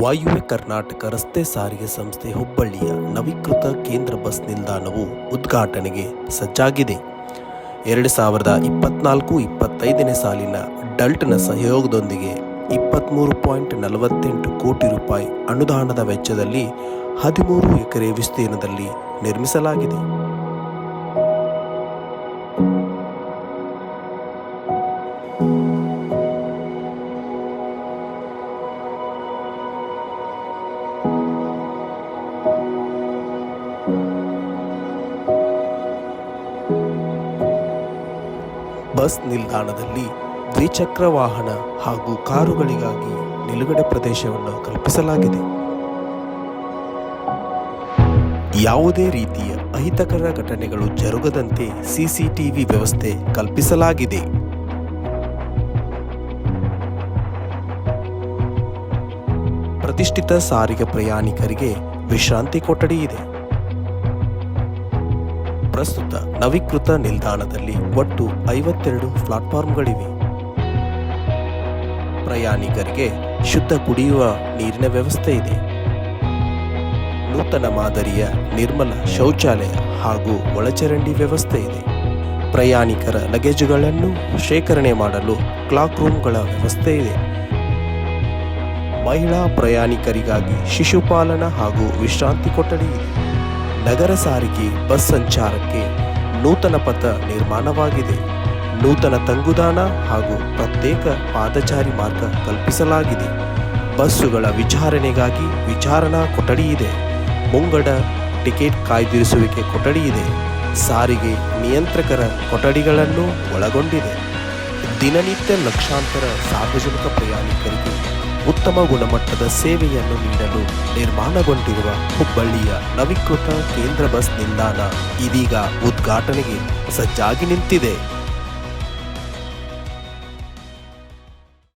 ವಾಯುವ್ಯ ಕರ್ನಾಟಕ ರಸ್ತೆ ಸಾರಿಗೆ ಸಂಸ್ಥೆ ಹುಬ್ಬಳ್ಳಿಯ ನವೀಕೃತ ಕೇಂದ್ರ ಬಸ್ ನಿಲ್ದಾಣವು ಉದ್ಘಾಟನೆಗೆ ಸಜ್ಜಾಗಿದೆ. ಎರಡು ಸಾವಿರದ ಇಪ್ಪತ್ನಾಲ್ಕು ಇಪ್ಪತ್ತೈದನೇ ಸಾಲಿನ ಡಲ್ಟ್ನ ಸಹಯೋಗದೊಂದಿಗೆ ಇಪ್ಪತ್ತ್ಮೂರು ಪಾಯಿಂಟ್ ನಲವತ್ತೆಂಟು ಕೋಟಿ ರೂಪಾಯಿ ಅನುದಾನದ ವೆಚ್ಚದಲ್ಲಿ ಹದಿಮೂರು ಎಕರೆ ವಿಸ್ತೀರ್ಣದಲ್ಲಿ ನಿರ್ಮಿಸಲಾಗಿದೆ. ಬಸ್ ನಿಲ್ದಾಣದಲ್ಲಿ ದ್ವಿಚಕ್ರ ವಾಹನ ಹಾಗೂ ಕಾರುಗಳಿಗಾಗಿ ನಿಲುಗಡೆ ಪ್ರದೇಶವನ್ನು ಕಲ್ಪಿಸಲಾಗಿದೆ. ಯಾವುದೇ ರೀತಿಯ ಅಹಿತಕರ ಘಟನೆಗಳು ಜರುಗದಂತೆ ಸಿಸಿಟಿವಿ ವ್ಯವಸ್ಥೆ ಕಲ್ಪಿಸಲಾಗಿದೆ. ಪ್ರತಿಷ್ಠಿತ ಸಾರಿಗೆ ಪ್ರಯಾಣಿಕರಿಗೆ ವಿಶ್ರಾಂತಿ ಕೊಠಡಿ ಇದೆ. ಪ್ರಸ್ತುತ ನವೀಕೃತ ನಿಲ್ದಾಣದಲ್ಲಿ ಒಟ್ಟು ಐವತ್ತೆರಡು ಪ್ಲಾಟ್ಫಾರ್ಮ್ಗಳಿವೆ. ಪ್ರಯಾಣಿಕರಿಗೆ ಶುದ್ಧ ಕುಡಿಯುವ ನೀರಿನ ವ್ಯವಸ್ಥೆ ಇದೆ. ನೂತನ ಮಾದರಿಯ ನಿರ್ಮಲ ಶೌಚಾಲಯ ಹಾಗೂ ಒಳಚರಂಡಿ ವ್ಯವಸ್ಥೆ ಇದೆ. ಪ್ರಯಾಣಿಕರ ಲಗೇಜ್ಗಳನ್ನು ಶೇಖರಣೆ ಮಾಡಲು ಕ್ಲಾಕ್ ರೂಮ್ಗಳ ವ್ಯವಸ್ಥೆ ಇದೆ. ಮಹಿಳಾ ಪ್ರಯಾಣಿಕರಿಗಾಗಿ ಶಿಶುಪಾಲನ ಹಾಗೂ ವಿಶ್ರಾಂತಿ ಕೊಠಡಿ ಇದೆ. ನಗರ ಸಾರಿಗೆ ಬಸ್ ಸಂಚಾರಕ್ಕೆ ನೂತನ ಪಥ ನಿರ್ಮಾಣವಾಗಿದೆ. ನೂತನ ತಂಗುದಾಣ ಹಾಗೂ ಪ್ರತ್ಯೇಕ ಪಾದಚಾರಿ ಮಾರ್ಗ ಕಲ್ಪಿಸಲಾಗಿದೆ. ಬಸ್ಸುಗಳ ವಿಚಾರಣೆಗಾಗಿ ವಿಚಾರಣಾ ಕೊಠಡಿ ಇದೆ. ಮುಂಗಡ ಟಿಕೆಟ್ ಕಾಯ್ದಿರಿಸುವಿಕೆ ಕೊಠಡಿ ಇದೆ. ಸಾರಿಗೆ ನಿಯಂತ್ರಕರ ಕೊಠಡಿಗಳನ್ನು ಒಳಗೊಂಡಿದೆ. ದಿನನಿತ್ಯ ಲಕ್ಷಾಂತರ ಸಾರ್ವಜನಿಕ ಪ್ರಯಾಣಿಕರಿಗೆ ಉತ್ತಮ ಗುಣಮಟ್ಟದ ಸೇವೆಯನ್ನು ನೀಡಲು ನಿರ್ಮಾಣಗೊಂಡಿರುವ ಹುಬ್ಬಳ್ಳಿಯ ನವೀಕೃತ ಕೇಂದ್ರ ಬಸ್ ನಿಲ್ದಾಣ ಇದೀಗ ಉದ್ಘಾಟನೆಗೆ ಸಜ್ಜಾಗಿ ನಿಂತಿದೆ.